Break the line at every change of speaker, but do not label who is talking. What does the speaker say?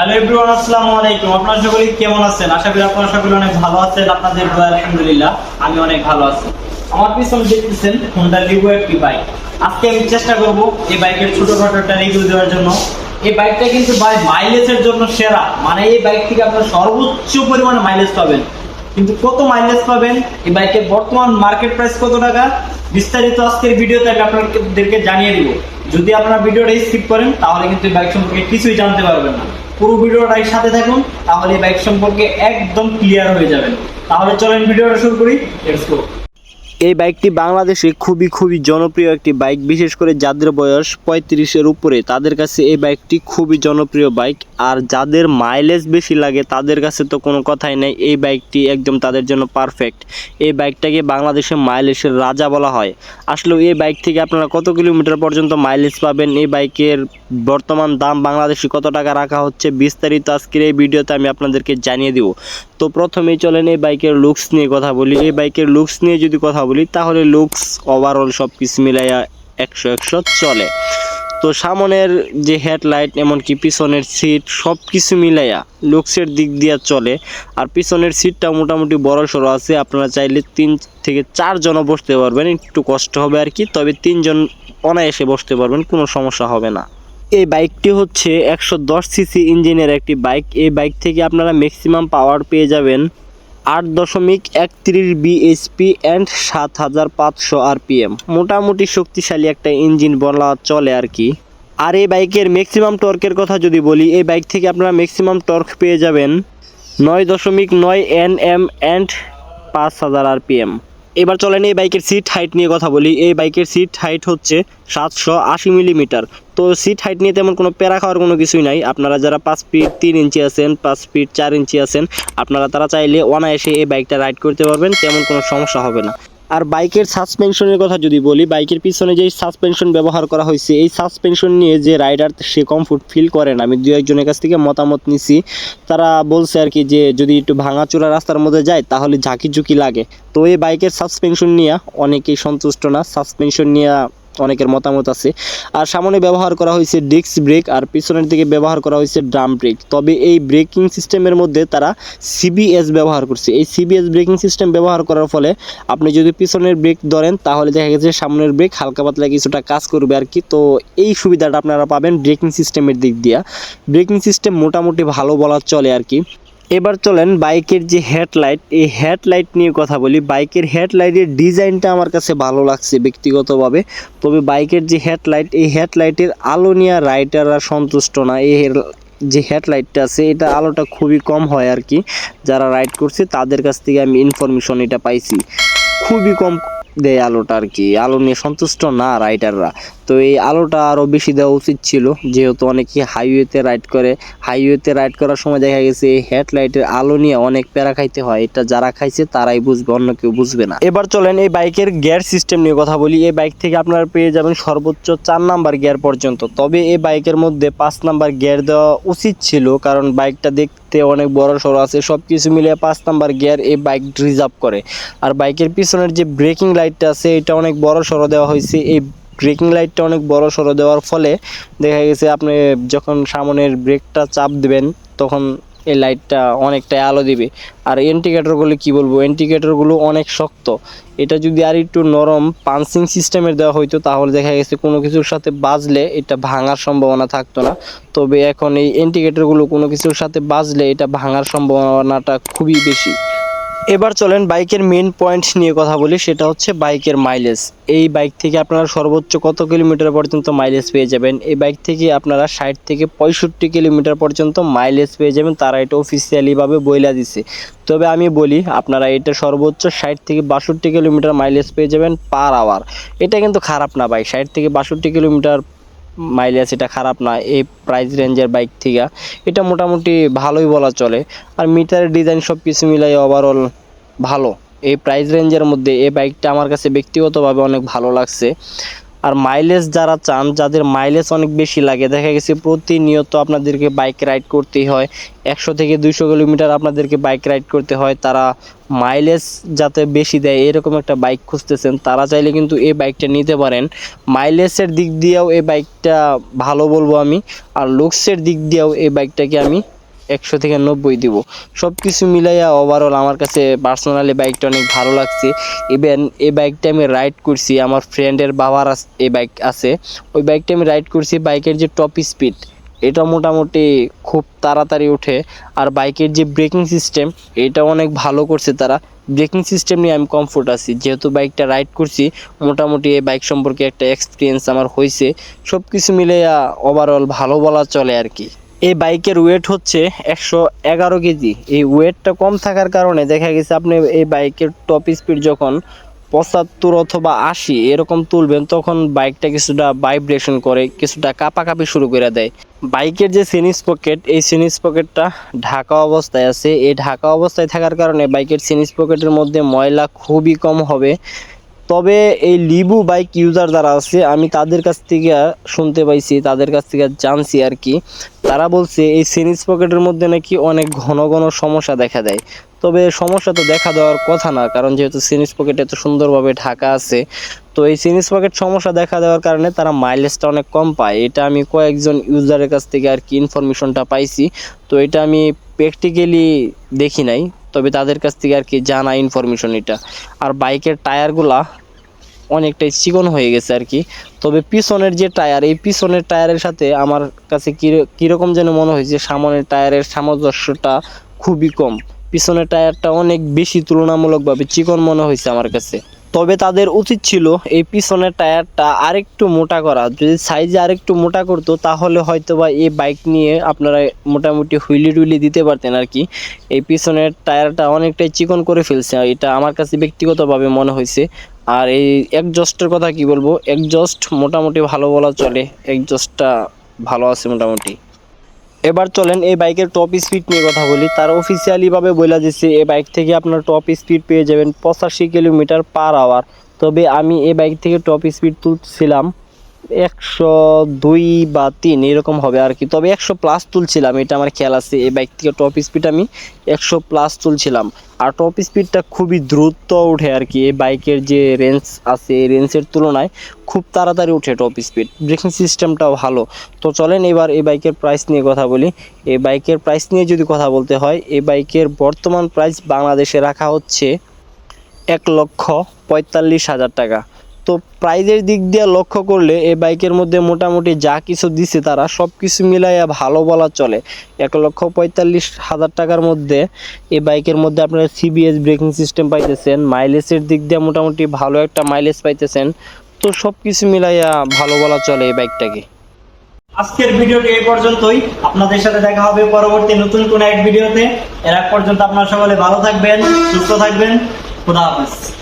Hello everyone আসসালামু আলাইকুম। আপনারা সকলে কেমন আছেন? আশা করি আপনারা সকলে অনেক ভালো আছেন। আপনাদের আলহামদুলিল্লাহ, আমি অনেক ভালো আছি। আমার পিছনে দেখতেছেন হোন্ডা লিভো একটি বাইক আজকে আমি চেষ্টা করব এই বাইকের ছোটখাটো একটা রিভিউ দেওয়ার জন্য। এই বাইকটা কিন্তু ভাই মাইলেজের জন্য সেরা। মানে এই বাইক থেকে আপনারা সর্বোচ্চ পরিমাণে মাইলেজ পাবেন। কিন্তু কত মাইলেজ পাবেন? এই বাইকের বর্তমান মার্কেট প্রাইস কত টাকা? বিস্তারিত আজকের ভিডিওতে আমি আপনাদেরকে জানিয়ে দিব। যদি আপনারা ভিডিওটা স্কিপ করেন, তাহলে কিন্তু এই বাইক সম্পর্কে কিছুই জানতে পারবেন না। পুরো ভিডিওটাই সাথে থাকুন, তাহলে এই বাইক সম্পর্কে একদম ক্লিয়ার হয়ে যাবেন। তাহলে চলেন ভিডিওটা শুরু করি লেটস গো
এই বাইকটি বাংলাদেশে খুবই খুবই জনপ্রিয় একটি বাইক, বিশেষ করে যাদের বয়স পঁয়ত্রিশের উপরে। তাদের কাছে এই বাইকটি খুবই জনপ্রিয় বাইক। আর যাদের মাইলেজ বেশি লাগে, তাদের কাছে তো কোনো কথাই নেই, এই বাইকটি একদম তাদের জন্য পারফেক্ট। এই বাইকটাকে বাংলাদেশে মাইলেজের রাজা বলা হয়। আসলে এই বাইক থেকে আপনারা কত কিলোমিটার পর্যন্ত মাইলেজ পাবেন? এই বাইকের বর্তমান দাম বাংলাদেশে কত টাকা রাখা হচ্ছে? বিস্তারিত আজকের এই ভিডিওতে আমি আপনাদেরকে জানিয়ে দিব। তো প্রথমেই চলেন এই বাইকের লুকস নিয়ে কথা বলি। এই বাইকের লুকস নিয়ে যদি কথা বলি তাহলে লুকস ওভারঅল সব কিছু মিলাইয়া একশো একশো চলে। তো সামনের যে হেডলাইট এমনকি পিছনের সিট সব কিছু মিলাইয়া লুকসের দিক দিয়ে চলে। আর পিছনের সিটটা মোটামুটি বড় সড়ো আছে, আপনারা চাইলে তিন থেকে চারজনও বসতে পারবেন, একটু কষ্ট হবে আর কি, তবে তিনজন অনায়াসে বসতে পারবেন, কোনো সমস্যা হবে না। এই বাইকটি হচ্ছে একশো দশ সিসি ইঞ্জিনের একটি বাইক। এই বাইক থেকে আপনারা ম্যাক্সিমাম পাওয়ার পেয়ে যাবেন আট দশমিক একত্রিশ বিএসপি অ্যান্ড সাত হাজার পাঁচশো আরপিএম মোটামুটি শক্তিশালী একটা ইঞ্জিন বলা চলে আর কি। আর এই বাইকের ম্যাক্সিমাম টর্কের কথা যদি বলি, এই বাইক থেকে আপনারা ম্যাক্সিমাম টর্ক পেয়ে যাবেন নয় দশমিক নয় এন এম অ্যান্ড পাঁচ হাজার আরপিএম এবার চলেন এই বাইকের সিট হাইট নিয়ে কথা বলি। এই বাইকের সিট হাইট হচ্ছে সাতশো আশি মিলিমিটার তো সিট হাইট নিয়ে তেমন কোনো প্যারা খাওয়ার কোনো কিছুই নাই। আপনারা যারা পাঁচ ফিট তিন ইঞ্চি আছেন, পাঁচ ফিট চার ইঞ্চি আছেন, আপনারা তারা চাইলে অনায়াসে এই বাইকটা রাইড করতে পারবেন, তেমন কোনো সমস্যা হবে না। আর বাইকের সাসপেনশনের কথা যদি বলি, বাইকের পিছনে যে সাসপেনশন ব্যবহার করা হয়েছে, এই সাসপেনশন নিয়ে যে রাইডার সে কমফোর্ট ফিল করে না। আমি দু একজনের কাছ থেকে মতামত নিছি। তারা বলছে আর কি যে, যদি একটু ভাঙাচোরা রাস্তার মধ্যে যায়, তাহলে ঝাঁকি ঝুঁকি লাগে। তো এই বাইকের সাসপেনশন নিয়ে অনেকেই সন্তুষ্ট না। সাসপেনশন নিয়ে অনেকের মতামত আছে। আর সামনে ব্যবহার করা হয়েছে ডিস্ক ব্রেক আর পিছনের দিকে ব্যবহার করা হয়েছে ড্রাম ব্রেক। তবে এই ব্রেকিং সিস্টেমের মধ্যে তারা সিবিএস ব্যবহার করছে। এই সিবিএস ব্রেকিং সিস্টেম ব্যবহার করার ফলে আপনি যদি পিছনের ব্রেক ধরেন, তাহলে দেখা গেছে সামনের ব্রেক হালকা পাতলা কিছুটা কাজ করবে আর কি। তো এই সুবিধাটা আপনারা পাবেন ব্রেকিং সিস্টেমের দিক দিয়ে। ব্রেকিং সিস্টেম মোটামুটি ভালো বলা চলে আর কি। এবার চলেন বাইকের যে হেডলাইট, এই হেডলাইট নিয়ে কথা বলি। বাইকের হেডলাইটের ডিজাইনটা আমার কাছে ভালো লাগছে ব্যক্তিগতভাবে। তবে বাইকের যে হেডলাইট, এই হেডলাইটের আলো নিয়ে রাইডাররা সন্তুষ্ট না। এই যে হেডলাইটটা আছে, এটা আলোটা খুবই কম হয় আর কি। যারা রাইড করছে, তাদের কাছ থেকে আমি ইনফরমেশন এটা পাইছি। খুবই কম দেয় আলোটা আর কি। আলো নিয়ে সন্তুষ্ট না রাইডাররা। তো এই আলোটা আরও বেশি দেওয়া উচিত ছিল, যেহেতু অনেকে হাইওয়েতে রাইড করে। হাইওয়েতে রাইড করার সময় দেখা গেছে এই হেডলাইটের আলো নিয়ে অনেক প্যারা খাইতে হয়। এটা যারা খাইছে তারাই বুঝবে, অন্য কেউ বুঝবে না। এবার চলেন এই বাইকের গিয়ার সিস্টেম নিয়ে কথা বলি। এই বাইক থেকে আপনারা পেয়ে যাবেন সর্বোচ্চ চার নাম্বার গিয়ার পর্যন্ত। তবে এই বাইকের মধ্যে পাঁচ নাম্বার গিয়ার দেওয়া উচিত ছিল, কারণ বাইকটা দেখতে অনেক বড় সড়ো আছে। সব কিছু মিলিয়ে পাঁচ নাম্বার গিয়ার এই বাইক রিজার্ভ করে। আর বাইকের পিছনের যে ব্রেকিং লাইটটা আছে, এটা অনেক বড় সড়ো দেওয়া হয়েছে। এই ব্রেকিং লাইটটা অনেক বড় সড়ো দেওয়ার ফলে দেখা গেছে আপনি যখন সামনের ব্রেকটা চাপ দিবেন, তখন এই লাইটটা অনেকটাই আলো দিবে। আর ইন্ডিকেটরগুলো কি বলব? ইন্ডিকেটরগুলো অনেক শক্ত। এটা যদি আর একটু নরম পাঞ্চিং সিস্টেমের দেওয়া হইতো, তাহলে দেখা গেছে কোনো কিছুর সাথে বাজলে এটা ভাঙার সম্ভাবনা থাকতো না। তবে এখন এই ইন্ডিকেটরগুলো কোনো কিছুর সাথে বাজলে এটা ভাঙার সম্ভাবনাটা খুবই বেশি। এবার চলেন বাইকের মেন পয়েন্ট নিয়ে কথা বলি, সেটা হচ্ছে বাইকের মাইলেজ এই বাইক থেকে আপনারা সর্বোচ্চ কত কিলোমিটার পর্যন্ত মাইলেজ পেয়ে যাবেন? এই বাইক থেকে আপনারা ষাট থেকে পঁয়ষট্টি কিলোমিটার পর্যন্ত মাইলেজ পেয়ে যাবেন। তারা এটা অফিসিয়ালিভাবে বইলা দিছে। তবে আমি বলি, আপনারা এটা সর্বোচ্চ ষাট থেকে বাষট্টি কিলোমিটার মাইলেজ পেয়ে যাবেন পার আওয়ার এটা কিন্তু খারাপ না বাইক ষাট থেকে বাষট্টি কিলোমিটার মাইলেজ এটা খারাপ না, এই প্রাইস রেঞ্জের বাইক থেকে। এটা মোটামুটি ভালোই বলা চলে। আর মিটারের ডিজাইন সব কিছু মিলাই ওভারঅল ভালো। এই প্রাইস রেঞ্জের মধ্যে এই বাইকটা আমার কাছে ব্যক্তিগতভাবে অনেক ভালো লাগছে। আর মাইলেজ যারা চান, যাদের মাইলেজ অনেক বেশি লাগে, দেখা গেছে প্রতিনিয়ত আপনাদেরকে বাইক রাইড করতেই হয়। একশো থেকে দুইশো কিলোমিটার আপনাদেরকে বাইক রাইড করতে হয়। তারা মাইলেজ যাতে বেশি দেয়, এরকম একটা বাইক খুঁজতেছেন, তারা চাইলে কিন্তু এই বাইকটা নিতে পারেন। মাইলেজের দিক দিয়েও এই বাইকটা ভালো বলব আমি। আর লুকসের দিক দিয়েও এই বাইকটাকে আমি একশো থেকে নব্বই দিব। সব কিছু মিলাইয়া ওভারঅল আমার কাছে পার্সোনালি বাইকটা অনেক ভালো লাগছে। ইভেন এই বাইকটা আমি রাইড করছি, আমার ফ্রেন্ডের বাবার এই বাইক আছে। ওই বাইকটা আমি রাইড করছি বাইকের যে টপ স্পিড এটা মোটামুটি খুব তাড়াতাড়ি ওঠে। আর বাইকের যে ব্রেকিং সিস্টেম এটা অনেক ভালো করছে তারা। ব্রেকিং সিস্টেম নিয়ে আমি কমফোর্ট আছি। যেহেতু বাইকটা রাইড করছি, মোটামুটি এই বাইক সম্পর্কে একটা এক্সপিরিয়েন্স আমার হয়েছে সব কিছু মিলে ওভারঅল ভালো বলা চলে আর কি। এই বাইকের ওয়েট হচ্ছে একশো এগারো কেজি। এই ওয়েটটা কম থাকার কারণে দেখা গেছে আপনি এই বাইকের টপ স্পিড যখন পঁচাত্তর অথবা আশি এরকম তুলবেন, তখন বাইকটা কিছুটা ভাইব্রেশন করে, কিছুটা কাঁপাকাঁপি শুরু করে দেয়। বাইকের যে সিনিস পকেট এই সিনিস পকেটটা ঢাকা অবস্থায় আছে। এই ঢাকা অবস্থায় থাকার কারণে বাইকের সিনিস পকেটের মধ্যে ময়লা খুবই কম হবে। তবে এই লিবু বাইক ইউজার যারা আছে, আমি তাদের কাছ থেকে শুনতে পাইছি, তাদের কাছ থেকে জানছি আর কি। তারা বলছে, এই সিনিস পকেটের মধ্যে নাকি অনেক ঘন ঘন সমস্যা দেখা দেয়। তবে সমস্যা তো দেখা দেওয়ার কথা না, কারণ যেহেতু সিনিস পকেট এত সুন্দরভাবে ঢাকা আছে, তো এই সিনিস পকেট সমস্যা দেখা দেওয়ার কারণে তারা মাইলেজটা অনেক কম পায়। এটা আমি কয়েকজন ইউজারের কাছ থেকে আর কি ইনফরমেশনটা পাইছি। তো এটা আমি প্র্যাকটিক্যালি দেখি নাই, তবে তাদের কাছ থেকে আর কি জানা ইনফরমেশন এটা আর বাইকের টায়ারগুলা অনেকটাই চিকন হয়ে গেছে আর কি। তবে পিছনের যে টায়ার, এই পিছনের টায়ারের সাথে আমার কাছে কির- কীরকম যেন মনে হয়েছে সামনের টায়ারের সামঞ্জস্যটা খুবই কম। পিছনের টায়ারটা অনেক বেশি তুলনামূলকভাবে চিকন মনে হয়েছে আমার কাছে। তবে তাদের উচিত ছিল এই পিছনের টায়ারটা আরেকটু মোটা করা। যদি সাইজে আরেকটু মোটা করতো, তাহলে হয়তো বা এই বাইক নিয়ে আপনারা মোটামুটি হুইলি টুইলি দিতে পারতেন আর কি। এই পিছনের টায়ারটা অনেকটাই চিকন করে ফেলছে। এটা আমার কাছে ব্যক্তিগতভাবে মনে হয়েছে। আর এই একজস্টের কথা কি বলব? একজস্ট মোটামুটি ভালো বলা চলে। একজস্টটা ভালো আছে মোটামুটি। এবার চলেন এই বাইকের টপ স্পিড নিয়ে কথা বলি। তার অফিসিয়ালিভাবে বলা দিচ্ছে এই বাইক থেকে আপনার টপ স্পিড পেয়ে যাবেন পঁচাশি কিলোমিটার পার আওয়ার তবে আমি এই বাইক থেকে টপ স্পিড তুলছিলাম একশো দুই বা তিন এরকম হবে আর কি। তবে একশো প্লাস তুলছিলাম, এটা আমার খেয়াল আছে, এই বাইক থেকে টপ স্পিড আমি একশো প্লাস তুলছিলাম। আর টপ স্পিডটা খুবই দ্রুত ওঠে আর কি, এই বাইকের যে রেঞ্জ আছে, এই রেঞ্জের তুলনায় খুব তাড়াতাড়ি ওঠে টপ স্পিড ব্রেকিং সিস্টেমটাও ভালো। তো চলেন এবার এই বাইকের প্রাইস নিয়ে কথা বলি। এই বাইকের প্রাইস নিয়ে যদি কথা বলতে হয়, এই বাইকের বর্তমান প্রাইস বাংলাদেশে রাখা হচ্ছে এক লক্ষ পঁয়তাল্লিশ হাজার টাকা। তো প্রাইজের দিক দিয়ে লক্ষ্য করলে এই বাইকের মধ্যে মোটামুটি যা কিছু দিছে তারা সব কিছু মিলাইয়া ভালো বলা চলে। এক লক্ষ পঁয়তাল্লিশ হাজার টাকার মধ্যে এই বাইকের মধ্যে আপনারা সিবিএস ব্রেকিং সিস্টেম পাইতেছেন মাইলেজের দিক দিয়ে মোটামুটি ভালো একটা মাইলেজ পাইতেছেন। তো সব কিছু মিলাইয়া ভালো বলা চলে এই বাইকটাকে।
আজকের ভিডিওটি এই পর্যন্তই। আপনাদের সাথে দেখা হবে পরবর্তী নতুন কোন এক ভিডিওতে। এর আগ পর্যন্ত আপনারা সকলে ভালো থাকবেন, সুস্থ থাকবেন। খুদা হাফেজ।